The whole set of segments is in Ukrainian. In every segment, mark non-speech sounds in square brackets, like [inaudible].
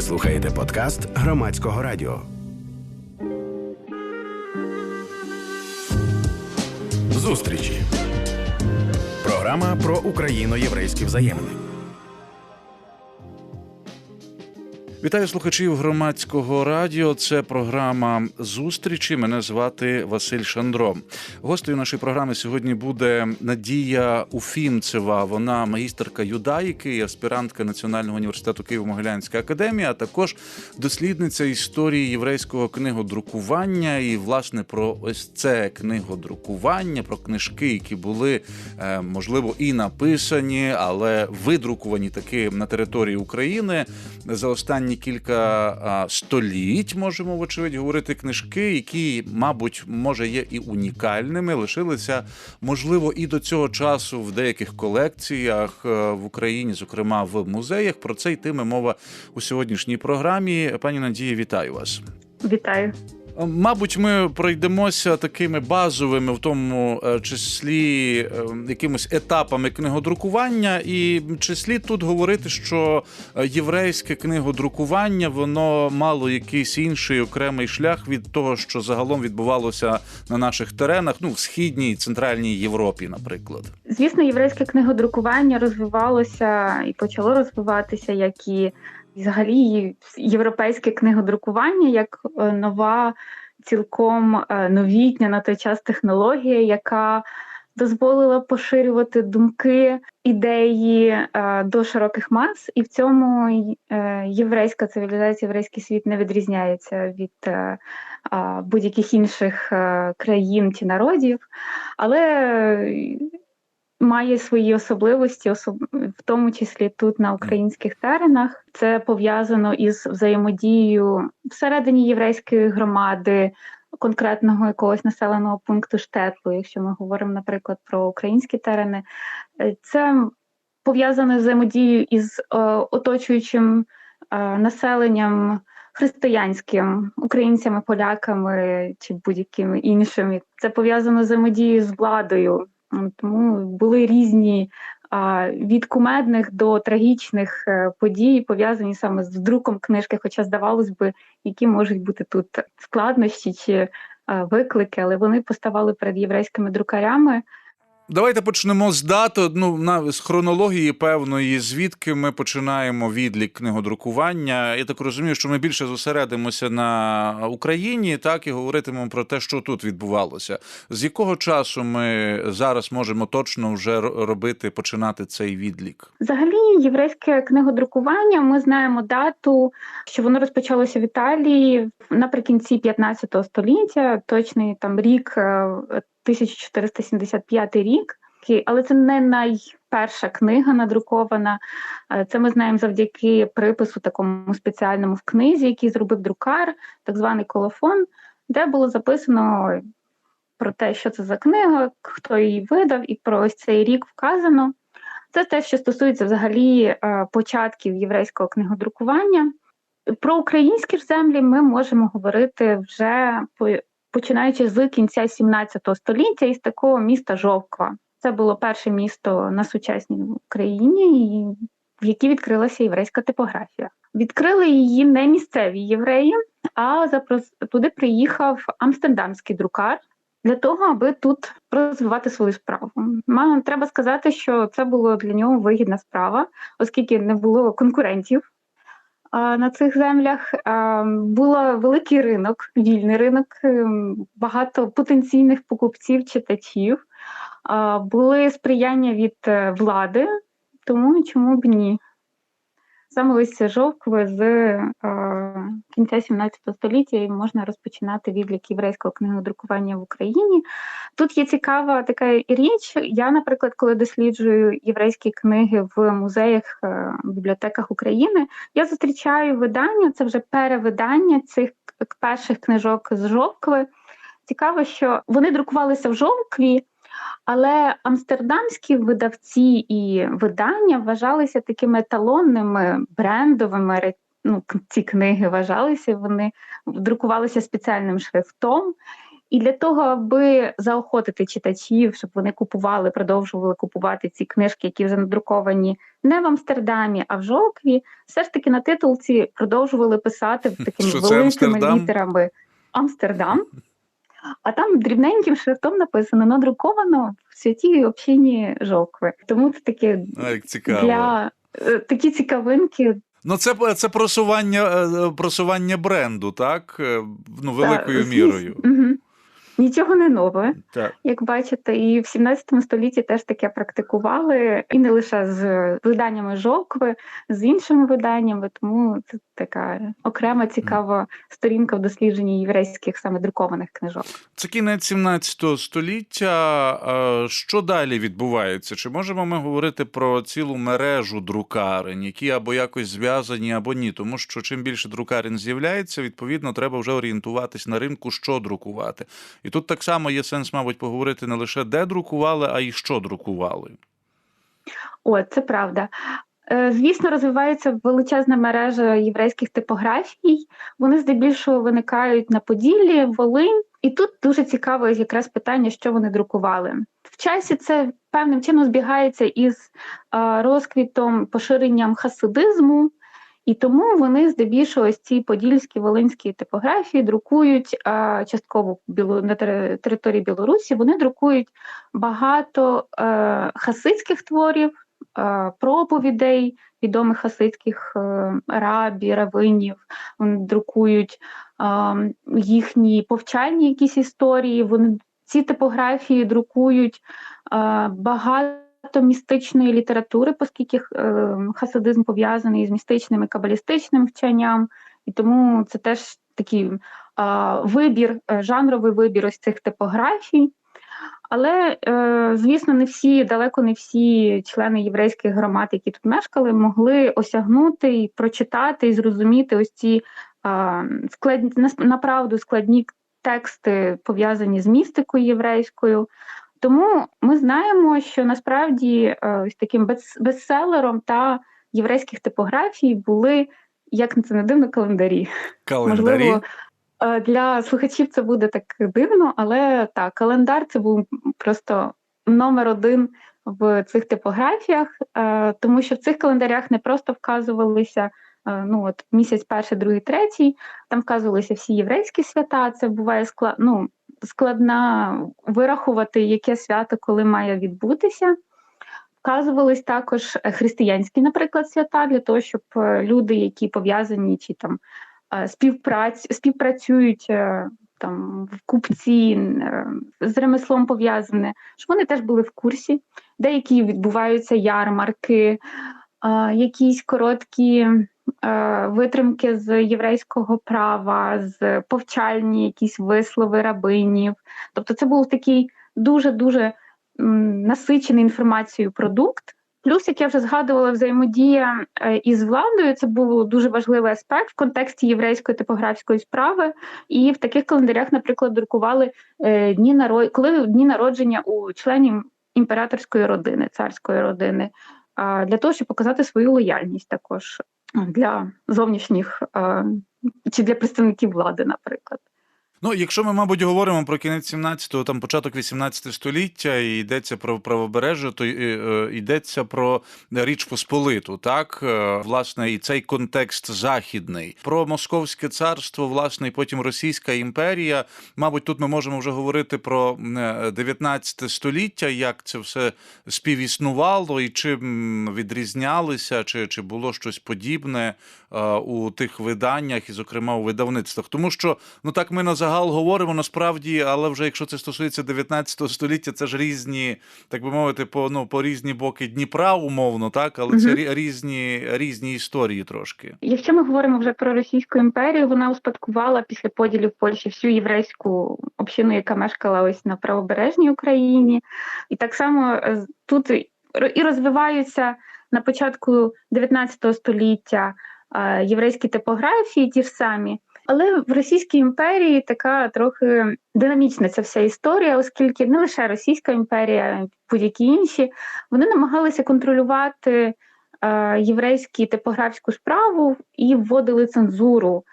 Ви слухаєте подкаст громадського радіо. Зустрічі. Програма про україно-єврейські взаємини. Вітаю слухачів громадського радіо. Це програма зустрічі. Мене звати Василь Шандро. Гостею нашої програми сьогодні буде Надія Уфімцева. Вона магістерка юдаїки, і аспірантка Національного університету Києво-Могилянська академія, а також дослідниця історії єврейського книгодрукування. І власне про ось це книгодрукування, про книжки, які були е, можливо і написані, але видрукувані таки на території України за останні кілька століть можемо вочевидь говорити книжки, які, мабуть, може є і унікальними, лишилися можливо і до цього часу в деяких колекціях е, в Україні, зокрема в музеях. Про це йтиме мова у сьогоднішній програмі. Пані Надії, вітаю вас. Вітаю. Мабуть, ми пройдемося такими базовими, в тому е, числі е, якимось етапами книгодрукування, і числі тут говорити, що е, єврейське книгодрукування воно мало якийсь інший окремий шлях від того, що загалом відбувалося на наших теренах, ну в східній і центральній Європі, наприклад. Звісно, єврейське книгодрукування розвивалося і почало розвиватися як і взагалі європейське книгодрукування як е, нова, цілком е, новітня на той час технологія, яка дозволила поширювати думки, ідеї е, до широких мас, і в цьому єврейська цивілізація, єврейський світ не відрізняється від будь-яких інших країн чи народів. Але має свої особливості, особ... в тому числі тут на українських теренах. Це пов'язано із взаємодією всередині єврейської громади. Конкретного якогось населеного пункту штетлу, якщо ми говоримо, наприклад, про українські терени, е, це пов'язане з взаємодією із е, оточуючим е, населенням християнським, українцями, поляками чи будь-якими іншими. Це пов'язано з взаємодією з владою, тому були різні від кумедних до трагічних е, подій, пов'язані саме з друком книжки, хоча здавалось би, які можуть бути тут складнощі чи е, виклики, але вони поставали перед єврейськими друкарями. Давайте почнемо з дати, ну на з хронології певної, звідки ми починаємо відлік книгодрукування. Я так розумію, що ми більше зосередимося на Україні, так і говоритимемо про те, що тут відбувалося. З якого часу ми зараз можемо точно вже робити, починати цей відлік? Взагалі, єврейське книгодрукування. Ми знаємо дату, що воно розпочалося в Італії наприкінці 15 століття. Точний там рік е, 1475 рік, але це не найперша книга надрукована. Е, це ми знаємо завдяки припису такому спеціальному в книзі, який зробив друкар, так званий колофон, де було записано про те, що це за книга, хто її видав, і про ось цей рік вказано. Це те, що стосується взагалі е, початків єврейського книгодрукування. Про українські землі ми можемо говорити вже починаючи з кінця 17 століття із такого міста Жовква. Це було перше місто на сучасній Україні, в якій відкрилася єврейська типографія. Відкрили її не місцеві євреї, а запрос... туди приїхав амстердамський друкар для того, аби тут розвивати свою справу. Треба сказати, що це була для нього вигідна справа, оскільки не було конкурентів на цих землях. Був великий ринок, вільний ринок, ем, багато потенційних покупців, читачів, були сприяння від е, влади, тому чому б ні? Саме ось жовкви з е, кінця 17 століття і можна розпочинати відлік єврейського книгодрукування в Україні. Тут є цікава така річ. Я, наприклад, коли досліджую єврейські книги в музеях, е, бібліотеках України, я зустрічаю видання, це вже перевидання цих перших книжок з жовкви. Цікаво, що вони друкувалися в жовкві. Але амстердамські видавці і видання вважалися такими еталонними брендовими. Ну, ці книги вважалися, вони друкувалися спеціальним шрифтом. І для того, аби заохотити читачів, щоб вони купували, продовжували купувати ці книжки, які вже надруковані не в Амстердамі, а в Жокві, все ж таки на титулці продовжували писати [laughs] такими великими Амстердам? літерами Амстердам. А там дрібненьким шрифтом написано надруковано в святій общині Жокви. Тому це таке цікаво. для е, такі цікавинки Ну, це, це просування, е, просування бренду, так? Е, Ну, великою так, мірою. Мгм. Нічого не нове, Так. як бачите, і в 17 столітті теж таке практикували, і не лише з виданнями жокви, з іншими виданнями. Тому це така окрема цікава сторінка в дослідженні єврейських саме друкованих книжок. Це кінець 17 століття. Що далі відбувається? Чи можемо ми говорити про цілу мережу друкарень, які або якось зв'язані, або ні? Тому що чим більше друкарень з'являється, відповідно, треба вже орієнтуватись на ринку, що друкувати. І тут так само є сенс, мабуть, поговорити не лише де друкували, а й що друкували. О, це правда. Е, Звісно, розвивається величезна мережа єврейських типографій. Вони здебільшого виникають на Поділлі, Волинь. І тут дуже цікаво якраз питання, що вони друкували. В часі це певним чином збігається із е, розквітом, поширенням хасидизму, і тому вони здебільшого ці подільські волинські типографії друкують е, частково на території Білорусі. Вони друкують багато е, хасидських творів, е, проповідей відомих хасидських е, рабі, равинів. Вони друкують їхні повчальні якісь історії. Вони ці типографії друкують е, багато містичної літератури, оскільки е, хасидизм пов'язаний з містичним і кабалістичним вченням, і тому це теж такий е, вибір, е, жанровий вибір ось цих типографій. Але, звісно, не всі, далеко не всі члени єврейських громад, які тут мешкали, могли осягнути і прочитати і зрозуміти ось ці складні, направду складні тексти, пов'язані з містикою єврейською. Тому ми знаємо, що насправді е, ось таким бес- бестселером та єврейських типографій були, як це не дивно, календарі. Календарі. Можливо, е, для слухачів це буде так дивно, але так, календар це був просто номер один в цих типографіях, е, тому що в цих календарях не просто вказувалися. Ну, от місяць перший, другий, третій, там вказувалися всі єврейські свята. Це буває склад, ну, складна вирахувати, яке свято коли має відбутися. Вказувались також е, християнські, наприклад, свята для того, щоб е, люди, які пов'язані чи там е, співпраць, співпрацюють там в купці з ремеслом пов'язане, щоб вони теж були в курсі. Деякі відбуваються ярмарки, якісь короткі витримки з єврейського права, з повчальні якісь вислови рабинів. Тобто, це був такий дуже дуже насичений інформацією продукт. Плюс, як я вже згадувала, взаємодія е, із владою це був дуже важливий аспект в контексті єврейської типографської справи. І в таких календарях, наприклад, друкували е, дні наро... коли дні народження у членів імператорської родини, царської родини, для того, щоб показати свою лояльність також для зовнішніх чи для представників влади, наприклад. Ну, якщо ми, мабуть, говоримо про кінець 17-го, там початок 18 століття, і йдеться про правобережжя, то е, е, йдеться про Річ Посполиту, так Е, власне, і цей контекст західний про Московське царство, власне, і потім Російська імперія. Мабуть, тут ми можемо вже говорити про е, 19 століття, як це все співіснувало, і чим відрізнялися, чи, чи було щось подібне у тих виданнях, і, зокрема, у видавництвах. Тому що ну так ми на загал говоримо насправді, але вже якщо це стосується 19 століття, це ж різні, так би мовити, по ну по різні боки Дніпра, умовно, так, але це різні різні історії трошки. Якщо ми говоримо вже про Російську імперію, вона успадкувала після поділів Польщі всю єврейську общину, яка мешкала ось на правобережній Україні, і так само е, тут і розвиваються на початку 19 століття е, єврейські типографії, ті ж самі. Але в Російській імперії така трохи динамічна ця вся історія, оскільки не лише Російська імперія, будь-які інші, вони намагалися контролювати єврейську типографську справу і вводили цензуру.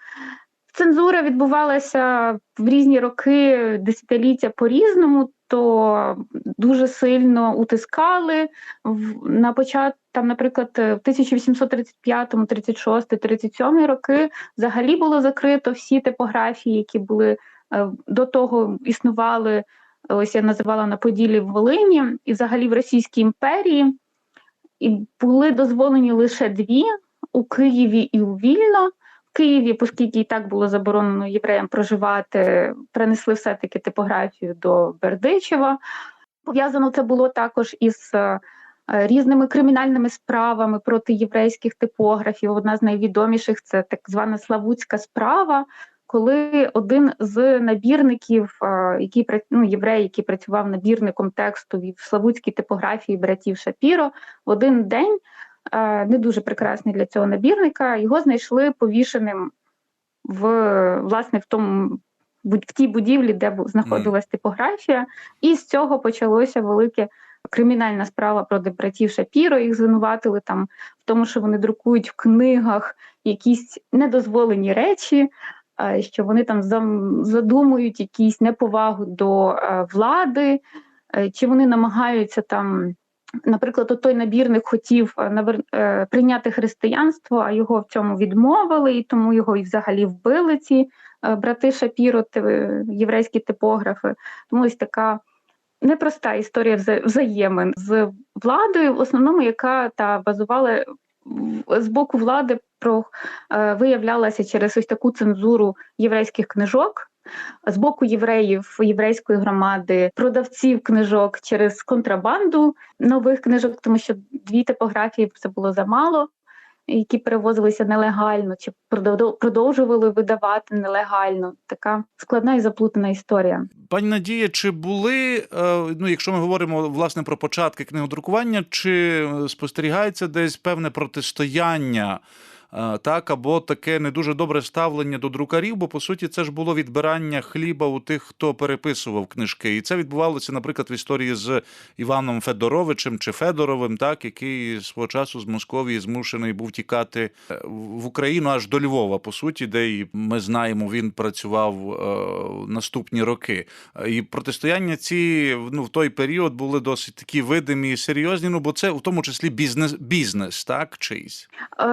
Цензура відбувалася в різні роки десятиліття по-різному, то дуже сильно утискали на початку. Там, наприклад, в 1835, 36, 37 роки взагалі було закрито всі типографії, які були е, до того існували. Ось я називала на Поділі в Волині і взагалі в Російській імперії, і були дозволені лише дві у Києві і у Вільно. Києві, оскільки і так було заборонено євреям проживати, принесли все-таки типографію до Бердичева. Пов'язано це було також із е, різними кримінальними справами проти єврейських типографів. Одна з найвідоміших це так звана Славутська справа. Коли один з набірників, е, який ну, єврей, який працював набірником тексту в Славутській типографії братів Шапіро, в один день не дуже прекрасний для цього набірника. Його знайшли повішеним в власне в тому в тій будівлі, де знаходилась типографія, і з цього почалося велике. Кримінальна справа проти братів Шапіро їх звинуватили там в тому, що вони друкують в книгах якісь недозволені речі, е, що вони там задумують якісь неповагу до е, влади, чи вони намагаються там Наприклад, той набірник хотів е, е, прийняти християнство, а його в цьому відмовили, і тому його і взагалі вбили ці е, брати Шапіро, єврейські типографи. Тому ось така непроста історія взаємин з владою, в основному, яка та базувала з боку влади про виявлялася через ось таку цензуру єврейських книжок з боку євреїв, єврейської громади, продавців книжок через контрабанду нових книжок, тому що дві типографії це було замало. Які перевозилися нелегально, чи продовжували видавати нелегально. Така складна і заплутана історія. Пані Надія, чи були е, ну, якщо ми говоримо власне про початки книгодрукування, чи спостерігається десь певне протистояння? Е, так, або таке не дуже добре ставлення до друкарів, бо по суті це ж було відбирання хліба у тих, хто переписував книжки. І це відбувалося, наприклад, в історії з Іваном Федоровичем чи Федоровим, так, який свого часу з Московії змушений був тікати е, в Україну аж до Львова, по суті, де і ми знаємо, він працював е, наступні роки. І протистояння ці ну, в той період були досить такі видимі і серйозні. Ну бо це в тому числі бізнес, бізнес, так чийсь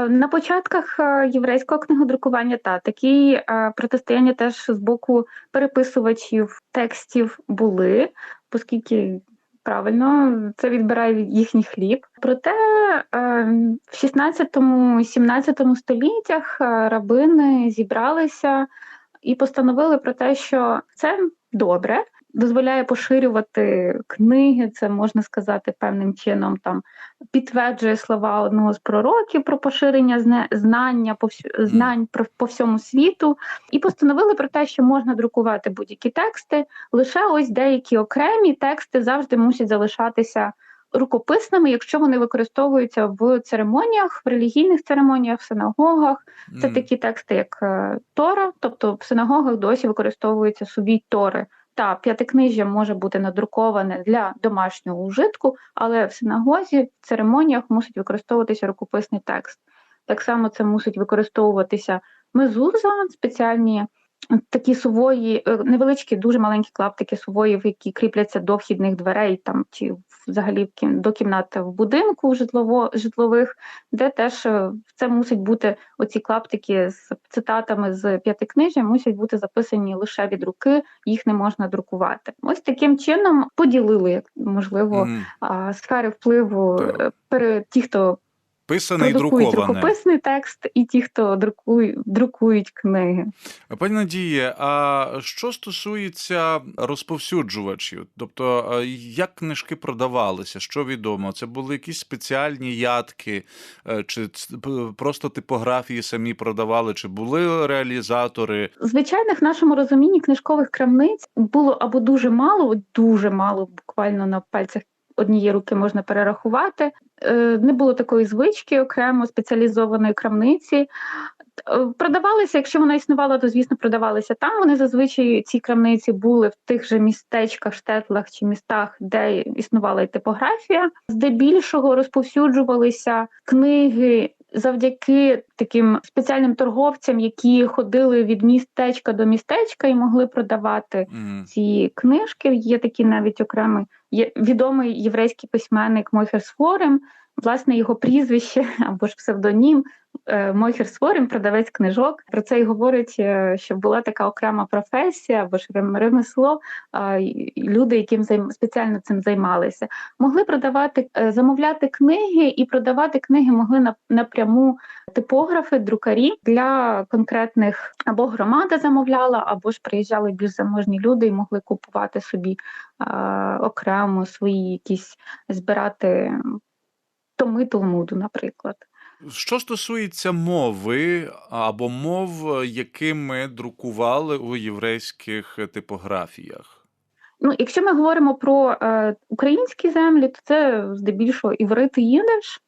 на початку початках е, єврейського книгодрукування та такі е, протистояння теж з боку переписувачів текстів були, оскільки правильно це відбирає їхній хліб. Проте е, в 16-17 століттях рабини зібралися і постановили про те, що це добре дозволяє поширювати книги, це можна сказати певним чином. Там підтверджує слова одного з пророків про поширення знання знань про по всьому світу, і постановили про те, що можна друкувати будь-які тексти. Лише ось деякі окремі тексти завжди мусять залишатися. Рукописними, якщо вони використовуються в церемоніях, в релігійних церемоніях, в синагогах, це mm. такі тексти, як е, Тора, тобто в синагогах досі використовуються собі Тори, та п'ятикнижжя може бути надруковане для домашнього ужитку, але в синагозі в церемоніях мусить використовуватися рукописний текст. Так само це мусить використовуватися мезуза, спеціальні такі сувої, е, невеличкі, дуже маленькі клаптики сувоїв, які кріпляться до вхідних дверей, там чи взагалі до кімнат в будинку житлово, житлових, де теж е, це мусить бути оці клаптики з цитатами з п'ятикнижжя, мусять бути записані лише від руки, їх не можна друкувати. Ось таким чином поділили можливо mm. сфери впливу перед ті, хто Писаний і друковане. рукописний текст, і ті, хто друкують, друкують книги. Пані Надіє, а що стосується розповсюджувачів, тобто як книжки продавалися, що відомо? Це були якісь спеціальні ядки, е, чи просто типографії самі продавали, чи були реалізатори? Звичайних в нашому розумінні книжкових крамниць було або дуже мало, дуже мало, буквально на пальцях однієї руки можна перерахувати. Е, не було такої звички окремо спеціалізованої крамниці. Е, продавалися, якщо вона існувала, то звісно продавалися там. Вони зазвичай ці крамниці були в тих же містечках, штетлах чи містах, де існувала і типографія. Здебільшого розповсюджувалися книги завдяки таким спеціальним торговцям, які ходили від містечка до містечка і могли продавати Мгм. ці книжки. Є такі навіть окремий є відомий єврейський письменник Мойхер Сфорем. Власне, його прізвище [laughs] або ж псевдонім е, Мойхер Сфорем, продавець книжок. Про це й говорить, е, що була така окрема професія або ж рем- ремесло. Люди, яким спеціально цим займалися, могли продавати, е, замовляти книги і продавати книги могли на- напряму типографи, друкарі для конкретних або громада замовляла, або ж приїжджали більш заможні люди і могли купувати собі окремо свої якісь збирати томи Талмуду, наприклад. Що стосується мови або мов, якими друкували у єврейських типографіях. Ну, якщо ми говоримо про е, українські землі, то це здебільшого іврит і їдиш.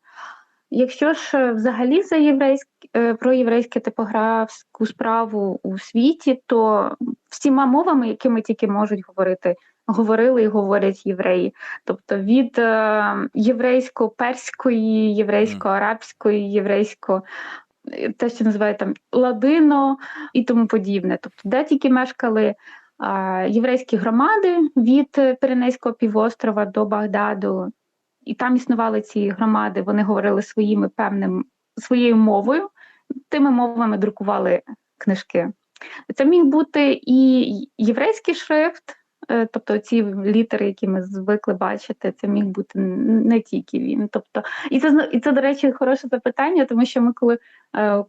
Якщо ж е, взагалі за єврейськ, е, про єврейську типографську справу у світі, то всіма мовами, якими тільки можуть говорити, говорили і говорять євреї. Тобто від е, єврейсько-перської, єврейсько-арабської, єврейсько, е, те, що називають там ладино і тому подібне. Тобто, де тільки мешкали а, єврейські громади від е, Пиренейського півострова до Багдаду, і там існували ці громади, вони говорили своїми певним своєю мовою, тими мовами друкували книжки. Це міг бути і єврейський шрифт, е, тобто ці літери, які ми звикли бачити, це міг бути не тільки він. Тобто, і це і це, до речі, хороше запитання, тому що ми, коли е,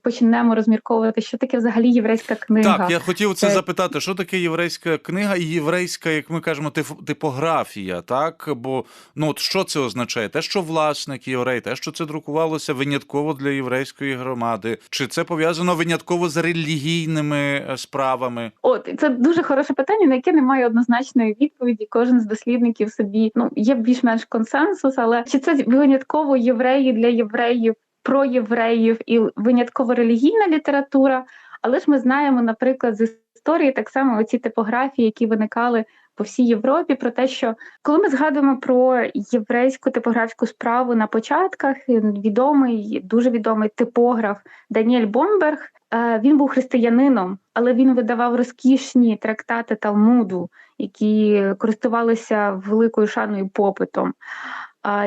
почнемо розмірковувати, що таке взагалі єврейська книга. Так, я хотів це Це- запитати, що таке єврейська книга і єврейська, як ми кажемо, типографія, так? Бо ну от що це означає? Те, що власник єврей, те, що це друкувалося винятково для єврейської громади, чи це пов'язано винятково з релігійними е, справами? От це дуже хороше питання, на яке немає однозначної відповіді. Кожен з дослідників собі ну є більш-менш консенсус, але чи це винятково євреї для євреїв, про євреїв і винятково релігійна література? Але ж ми знаємо, наприклад, з історії так само оці типографії, які виникали по всій Європі, про те, що коли ми згадуємо про єврейську типографську справу на початках, відомий, дуже відомий типограф Даніель Бомберг. Е, Він був християнином, але він видавав розкішні трактати Талмуду, які користувалися великою шаною попитом.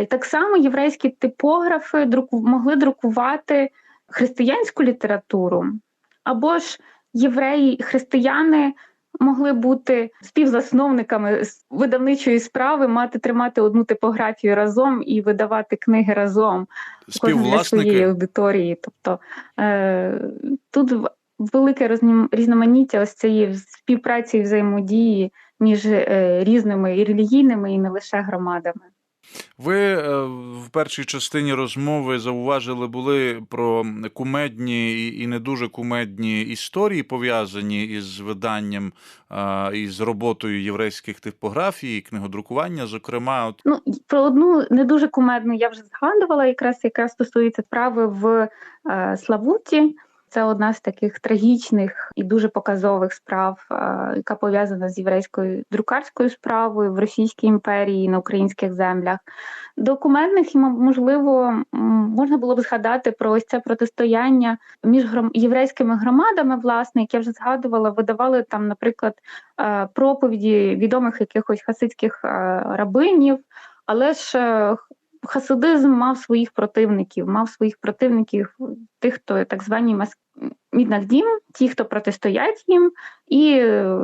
І так само єврейські типографи могли друкувати християнську літературу, або ж євреї, християни могли бути співзасновниками видавничої справи, мати тримати одну типографію разом і видавати книги разом для своєї аудиторії. Тобто е, тут велике різноманіття ось цієї співпраці і взаємодії між е, різними і релігійними, і не лише громадами. Ви е, в першій частині розмови зауважили були про кумедні і- не дуже кумедні історії, пов'язані із виданням е, і з роботою єврейських типографій, книгодрукування. Зокрема, от Ну про одну не дуже кумедну я вже згадувала, якраз яка стосується справи в е, Славуті. Це одна з таких трагічних і дуже показових справ, е, яка пов'язана з єврейською друкарською справою в Російській імперії на українських землях. Документних і можливо можна було б згадати про ось це протистояння між єврейськими громадами, власне, як я вже згадувала, видавали там, наприклад, е, проповіді відомих якихось хасидських е, рабинів, але ж хасидизм мав своїх противників, мав своїх противників, тих, хто так звані мас... Ті, хто протистоять їм, і е,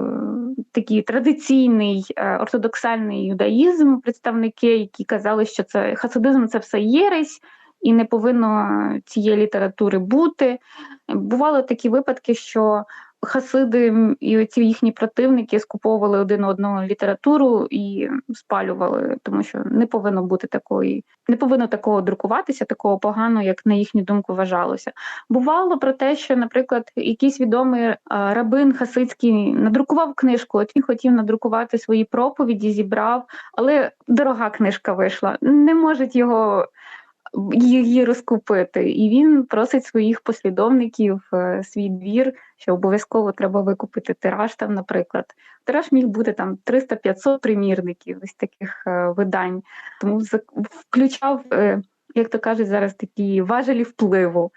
такий традиційний е, ортодоксальний юдаїзм, представники, які казали, що це хасидизм це все єресь, і не повинно цієї літератури бути. Бували такі випадки, що хасиди і ці їхні противники скуповували один одного літературу і спалювали, тому що не повинно бути такої, не повинно такого друкуватися, такого поганого, як на їхню думку вважалося. Бувало про те, що, наприклад, якийсь відомий е, рабин хасидський надрукував книжку. От він хотів надрукувати свої проповіді, зібрав, але дорога книжка вийшла. Не можуть його її розкупити. І він просить своїх послідовників е, свій двір, що обов'язково треба викупити тираж там, наприклад. Тираж міг бути там 300-500 примірників ось таких е, видань. Тому включав е, як то кажуть, зараз такі важелі впливу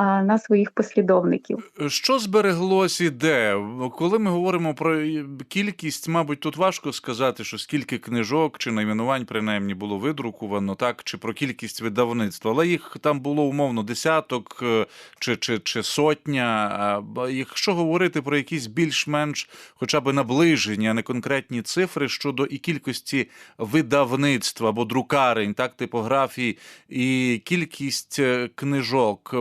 на своїх послідовників. Що збереглось і де? Коли ми говоримо про кількість, мабуть, тут важко сказати, що скільки книжок чи найменувань принаймні було видрукувано, так чи про кількість видавництва, але їх там було умовно десяток е, чи, чи, чи сотня. Якщо говорити про якісь більш-менш хоча б наближені, а не конкретні цифри щодо і кількості видавництва або друкарень, так, типографій, і кількість е, книжок,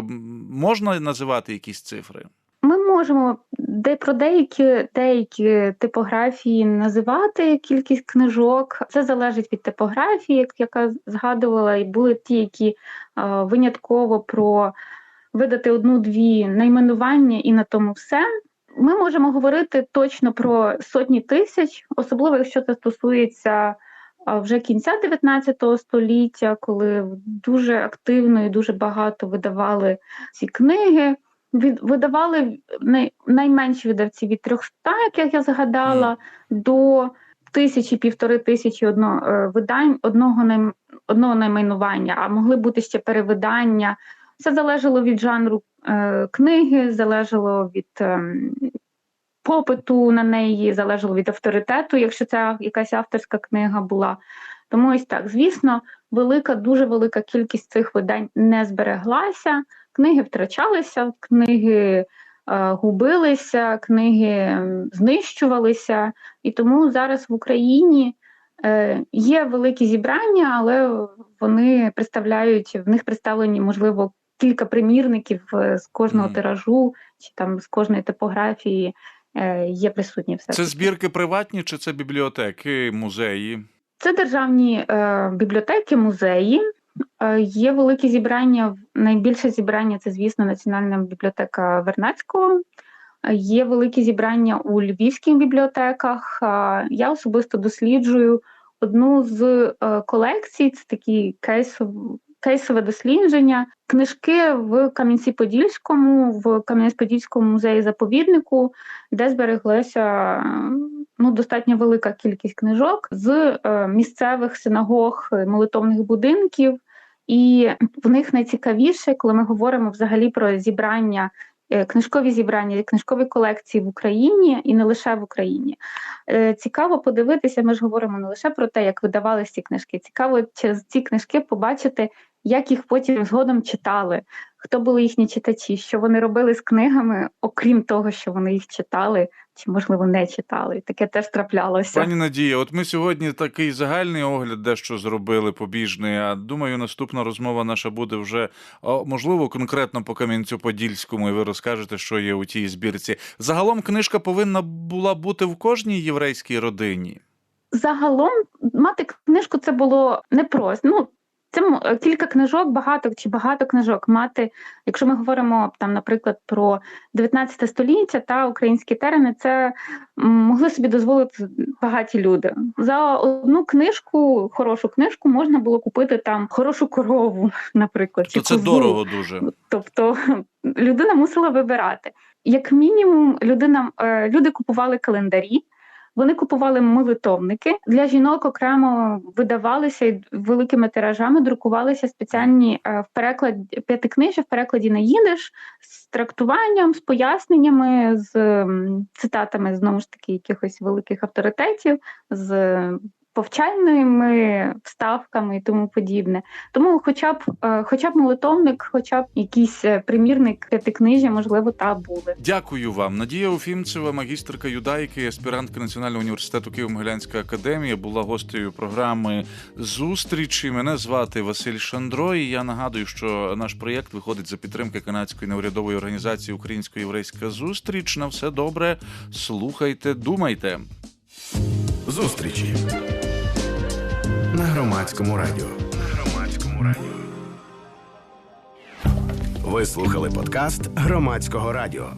можна називати якісь цифри? Ми можемо де про деякі деякі типографії називати кількість книжок. Це залежить від типографії, як яка згадувала, і були ті, які е, винятково про видати одну-дві найменування і на тому все. Ми можемо говорити точно про сотні тисяч, особливо якщо це стосується вже кінця 19 століття, коли дуже активно і дуже багато видавали ці книги. Від видавали най, найменші видавці від 300, як я згадала, до тисячі півтори тисячі одно, е, видань одного най, одного найменування, а могли бути ще перевидання. Це залежало від жанру е, книги, залежало від е, попиту на неї, залежало від авторитету, якщо це якась авторська книга була. Тому ось так, звісно, велика, дуже велика кількість цих видань не збереглася. Книги втрачалися, книги е, губилися, книги знищувалися, і тому зараз в Україні е, є великі зібрання, але вони представляють в них представлені, можливо, кілька примірників е, з кожного Мгм. тиражу чи там з кожної типографії є присутні все. Це збірки приватні чи це бібліотеки, музеї? Це державні е, бібліотеки, музеї. Е, є великі зібрання. Найбільше зібрання це, звісно, Національна бібліотека Вернацького. Е, Є великі зібрання у львівських бібліотеках. Е, Я особисто досліджую одну з е, колекцій. Це такі кейсов, кейсове дослідження. Книжки в Кам'янці-Подільському, в Кам'янець-Подільському музеї заповіднику, де збереглася ну, достатньо велика кількість книжок з е, місцевих синагог, молитовних будинків. І в них найцікавіше, коли ми говоримо взагалі про зібрання, е, книжкові зібрання, книжкові колекції в Україні і не лише в Україні. Е, Цікаво подивитися, ми ж говоримо не лише про те, як видавалися ці книжки. Цікаво через ці книжки побачити, як їх потім згодом читали, хто були їхні читачі, що вони робили з книгами, окрім того, що вони їх читали, чи можливо не читали. Таке теж траплялося. Пані Надія, от ми сьогодні такий загальний огляд дещо зробили побіжний. А думаю, наступна розмова наша буде вже можливо конкретно по Кам'янцю-Подільському, і ви розкажете, що є у тій збірці. Загалом книжка повинна була бути в кожній єврейській родині. Загалом мати книжку це було непросто. Ну, це е, кілька книжок, багато чи багато книжок мати. Якщо ми говоримо там, наприклад, про 19 століття та українські терени, це могли собі дозволити багаті люди. За одну книжку, хорошу книжку, можна було купити там хорошу корову, [laughs] наприклад, То чи це дорого дуже. Тобто людина мусила вибирати. Як мінімум, людина, е, люди купували календарі, вони купували молитовники. Для жінок окремо видавалися і великими тиражами, друкувалися спеціальні е, в перекладі п'ятикнижі в перекладі на їдиш з трактуванням, з поясненнями, з цитатами знову ж таки якихось великих авторитетів. з Повчальними вставками і тому подібне. Тому, хоча б, е, хоча б молитовник, хоча б якийсь е, примірник п'ятикнижжя, можливо, та були. Дякую вам. Надія Уфімцева, магістерка юдаїки, аспірантка Національного університету Києво-Могилянська академія, була гостею програми зустрічі. Мене звати Василь Шандро. І я нагадую, що наш проєкт виходить за підтримки канадської неурядової організації Українсько-єврейська зустріч. На все добре. Слухайте, думайте. Зустрічі на громадському радіо. На громадському радіо. Ви слухали подкаст громадського радіо.